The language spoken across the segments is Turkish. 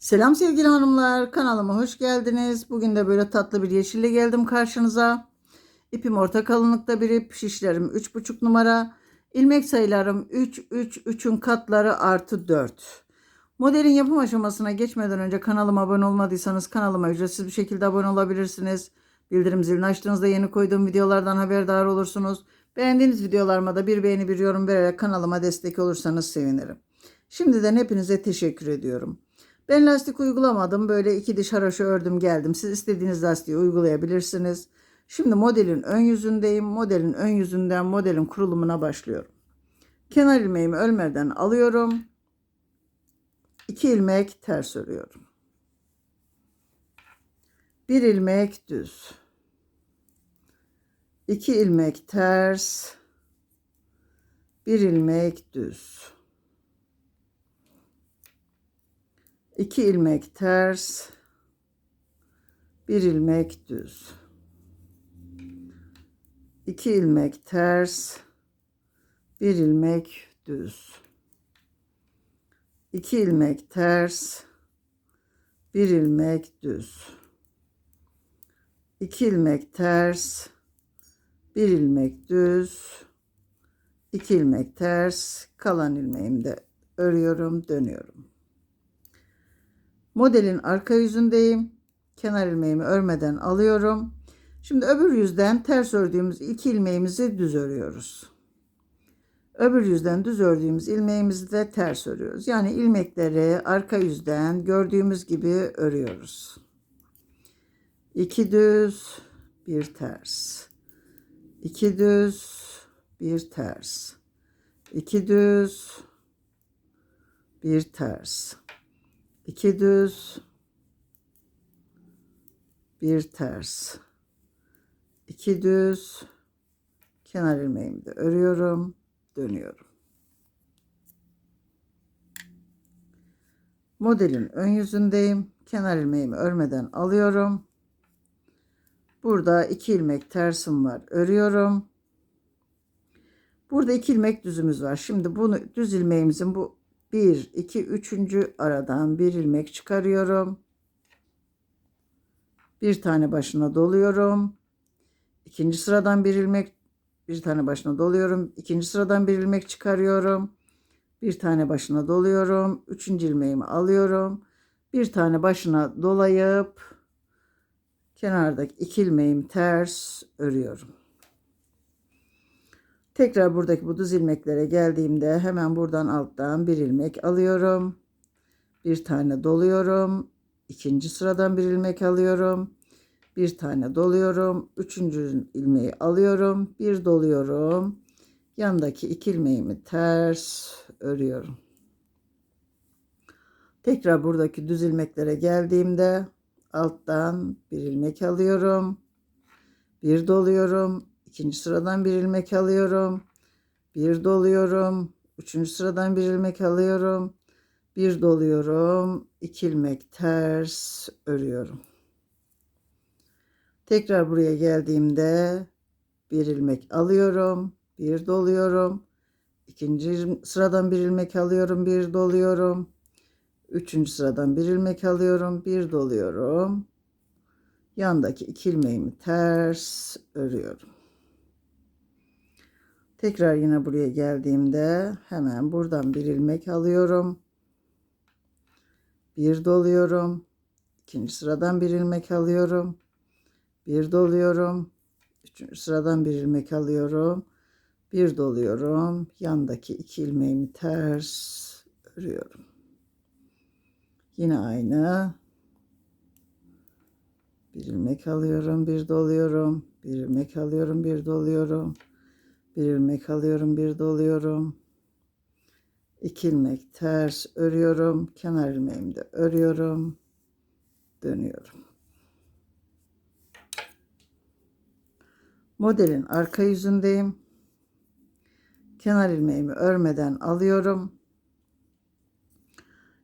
Selam sevgili hanımlar, kanalıma hoş geldiniz. Bugün de böyle tatlı bir yeşille geldim karşınıza. İpim orta kalınlıkta bir ip, şişlerim 3,5 numara. İlmek sayılarım 3, 3, 3'ün katları artı 4. Modelin yapım aşamasına geçmeden önce kanalıma abone olmadıysanız kanalıma ücretsiz bir şekilde abone olabilirsiniz. Bildirim zilini açtığınızda yeni koyduğum videolardan haberdar olursunuz. Beğendiğiniz videolarıma da bir beğeni bir yorum vererek kanalıma destek olursanız sevinirim. Şimdiden hepinize teşekkür ediyorum. Ben lastik uygulamadım. Böyle iki diş haroşa ördüm geldim. Siz istediğiniz lastiği uygulayabilirsiniz. Şimdi modelin ön yüzündeyim. Modelin ön yüzünden modelin kurulumuna başlıyorum. Kenar ilmeğimi ölmeden alıyorum. İki ilmek ters örüyorum. Bir ilmek düz. İki ilmek ters. Bir ilmek düz. 2 ilmek ters, bir ilmek düz. 2 ilmek ters, bir ilmek düz. 2 ilmek ters, bir ilmek düz. 2 ilmek ters, bir ilmek düz. 2 ilmek ters, kalan ilmeğimi de örüyorum, dönüyorum. Modelin arka yüzündeyim. Kenar ilmeğimi örmeden alıyorum. Şimdi öbür yüzden ters ördüğümüz iki ilmeğimizi düz örüyoruz. Öbür yüzden düz ördüğümüz ilmeğimizi de ters örüyoruz. Yani ilmekleri arka yüzden gördüğümüz gibi örüyoruz. İki düz, bir ters. İki düz, bir ters. İki düz, bir ters. 2 düz bir ters. 2 düz kenar ilmeğimi de örüyorum dönüyorum. Modelin ön yüzündeyim. Kenar ilmeğimi örmeden alıyorum. Burada iki ilmek tersim var örüyorum. Burada iki ilmek düzümüz var. Şimdi bunu düz ilmeğimizin bu 1 2 3. aradan bir ilmek çıkarıyorum. Bir tane başına doluyorum. İkinci sıradan bir ilmek bir tane başına doluyorum. İkinci sıradan bir ilmek çıkarıyorum. Bir tane başına doluyorum. Üçüncü ilmeğimi alıyorum. Bir tane başına dolayıp kenardaki iki ilmeğimi ters örüyorum. Tekrar buradaki bu düz ilmeklere geldiğimde hemen buradan alttan bir ilmek alıyorum. Bir tane doluyorum. İkinci sıradan bir ilmek alıyorum. Bir tane doluyorum. Üçüncü ilmeği alıyorum. Bir doluyorum. Yandaki iki ilmeğimi ters örüyorum. Tekrar buradaki düz ilmeklere geldiğimde alttan bir ilmek alıyorum. Bir doluyorum. İkinci sıradan bir ilmek alıyorum. Bir doluyorum. Üçüncü sıradan bir ilmek alıyorum. Bir doluyorum. iki ilmek ters örüyorum. Tekrar buraya geldiğimde bir ilmek alıyorum. Bir doluyorum. İkinci sıradan bir ilmek alıyorum. Bir doluyorum. Üçüncü sıradan bir ilmek alıyorum. Bir doluyorum. Yandaki iki ilmeğimi ters örüyorum. Tekrar yine buraya geldiğimde hemen buradan bir ilmek alıyorum. Bir doluyorum. İkinci sıradan bir ilmek alıyorum. Bir doluyorum. Üçüncü sıradan bir ilmek alıyorum. Bir doluyorum. Yandaki iki ilmeğimi ters örüyorum. Yine aynı. Bir ilmek alıyorum, bir doluyorum. Bir ilmek alıyorum, bir doluyorum. Bir ilmek alıyorum, bir doluyorum. İki ilmek ters örüyorum. Kenar ilmeğimi de örüyorum. Dönüyorum. Modelin arka yüzündeyim. Kenar ilmeğimi örmeden alıyorum.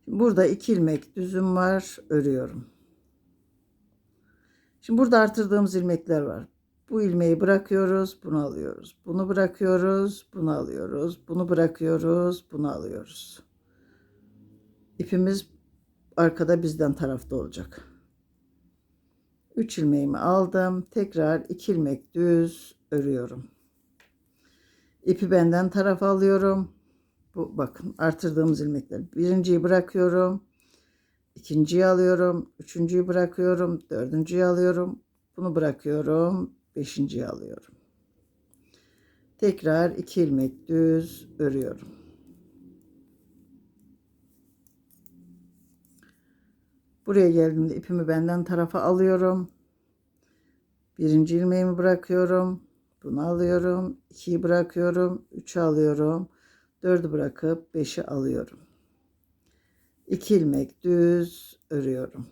Burada iki ilmek düzüm var. Örüyorum. Şimdi burada artırdığımız ilmekler var. Bu ilmeği bırakıyoruz, bunu alıyoruz. Bunu bırakıyoruz, bunu alıyoruz. Bunu bırakıyoruz, bunu alıyoruz. İpimiz arkada bizden tarafta olacak. 3 ilmeğimi aldım. Tekrar 2 ilmek düz örüyorum. İpi benden tarafa alıyorum. Bu bakın artırdığımız ilmekler. Birinciyi bırakıyorum. ikinciyi alıyorum. Üçüncüyü bırakıyorum. Dördüncüyü alıyorum. Bunu bırakıyorum. Beşinciyi alıyorum. Tekrar 2 ilmek düz örüyorum. Buraya geldiğimde ipimi benden tarafa alıyorum. Birinci ilmeğimi bırakıyorum. Bunu alıyorum. 2'yi bırakıyorum. 3'ü alıyorum. 4'ü bırakıp 5'i alıyorum. 2 ilmek düz örüyorum.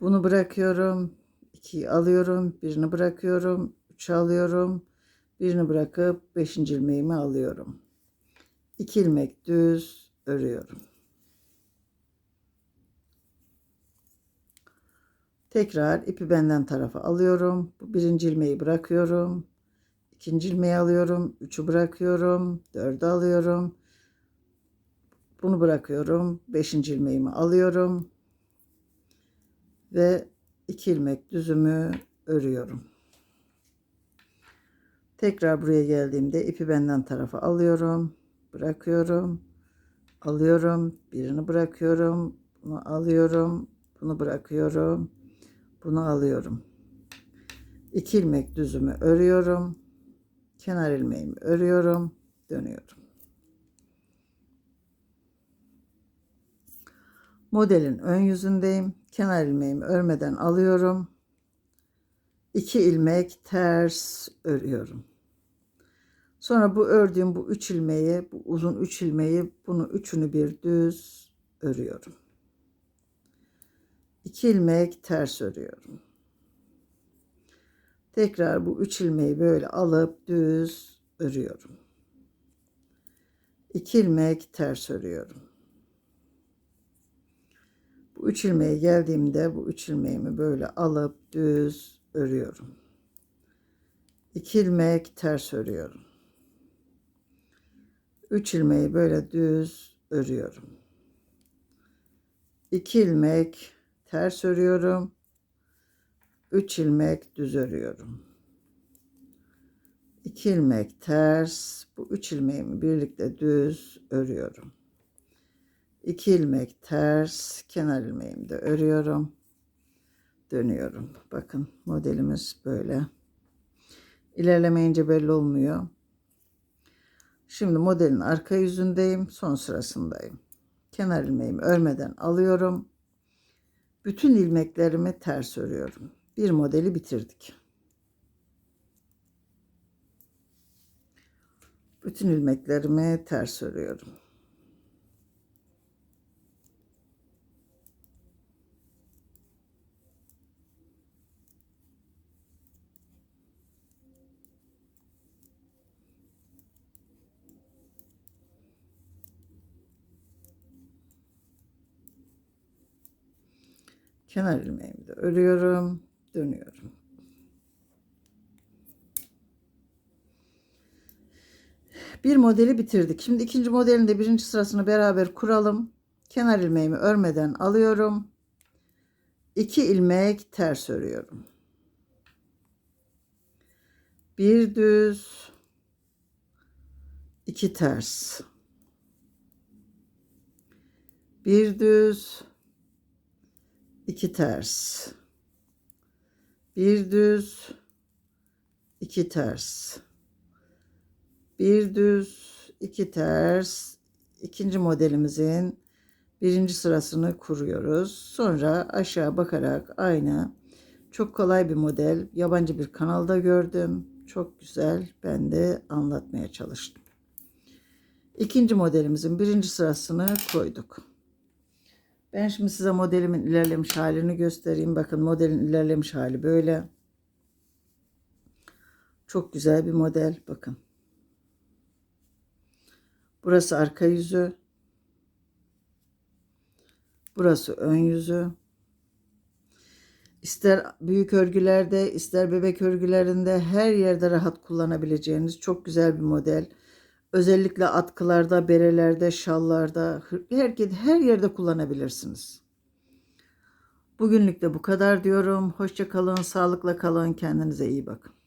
Bunu bırakıyorum. 2'yi alıyorum. Birini bırakıyorum. 3'ü alıyorum. Birini bırakıp 5. ilmeğimi alıyorum. 2 ilmek düz örüyorum. Tekrar ipi benden tarafa alıyorum. Bu birinci ilmeği bırakıyorum. İkinci ilmeği alıyorum. Üçü bırakıyorum. Dördü alıyorum. Bunu bırakıyorum. Beşinci ilmeğimi alıyorum. Ve iki ilmek düzümü örüyorum. Tekrar buraya geldiğimde ipi benden tarafa alıyorum. Bırakıyorum. Alıyorum. Birini bırakıyorum. Bunu alıyorum. Bunu bırakıyorum. Bunu alıyorum. 2 ilmek düzümü örüyorum. Kenar ilmeğimi örüyorum. Dönüyorum. Modelin ön yüzündeyim. Kenar ilmeğimi örmeden alıyorum. 2 ilmek ters örüyorum. Sonra bu ördüğüm bu 3 ilmeği, bu uzun 3 ilmeği bunu üçünü bir düz örüyorum. 2 ilmek ters örüyorum. Tekrar bu 3 ilmeği böyle alıp düz örüyorum. 2 ilmek ters örüyorum. Bu 3 ilmeğe geldiğimde bu 3 ilmeğimi böyle alıp düz örüyorum. 2 ilmek ters örüyorum. 3 ilmeği böyle düz örüyorum. 2 ilmek ters örüyorum. 3 ilmek düz örüyorum. 2 ilmek ters, bu 3 ilmeğimi birlikte düz örüyorum. 2 ilmek ters, kenar ilmeğimi de örüyorum. Dönüyorum. Bakın modelimiz böyle. İlerlemeyince belli olmuyor. Şimdi modelin arka yüzündeyim, son sırasındayım. Kenar ilmeğimi örmeden alıyorum. Bütün ilmeklerimi ters örüyorum. Bir modeli bitirdik. Bütün ilmeklerimi ters örüyorum. Kenar ilmeğimi de örüyorum, dönüyorum. Bir modeli bitirdik. Şimdi ikinci modelin de birinci sırasını beraber kuralım. Kenar ilmeğimi örmeden alıyorum. 2 ilmek ters örüyorum. Bir düz, iki ters. Bir düz, iki ters. Bir düz, iki ters. Bir düz, iki ters. İkinci modelimizin birinci sırasını kuruyoruz. Sonra aşağı bakarak aynı çok kolay bir model. Yabancı bir kanalda gördüm. Çok güzel. Ben de anlatmaya çalıştım. İkinci modelimizin birinci sırasını koyduk. Ben şimdi size modelimin ilerlemiş halini göstereyim. Bakın modelin ilerlemiş hali böyle. Çok güzel bir model. Bakın. Burası arka yüzü. Burası ön yüzü. İster büyük örgülerde, ister bebek örgülerinde her yerde rahat kullanabileceğiniz çok güzel bir model. Özellikle atkılarda, berelerde, şallarda, her, her yerde kullanabilirsiniz. Bugünlük de bu kadar diyorum. Hoşça kalın, sağlıkla kalın, kendinize iyi bakın.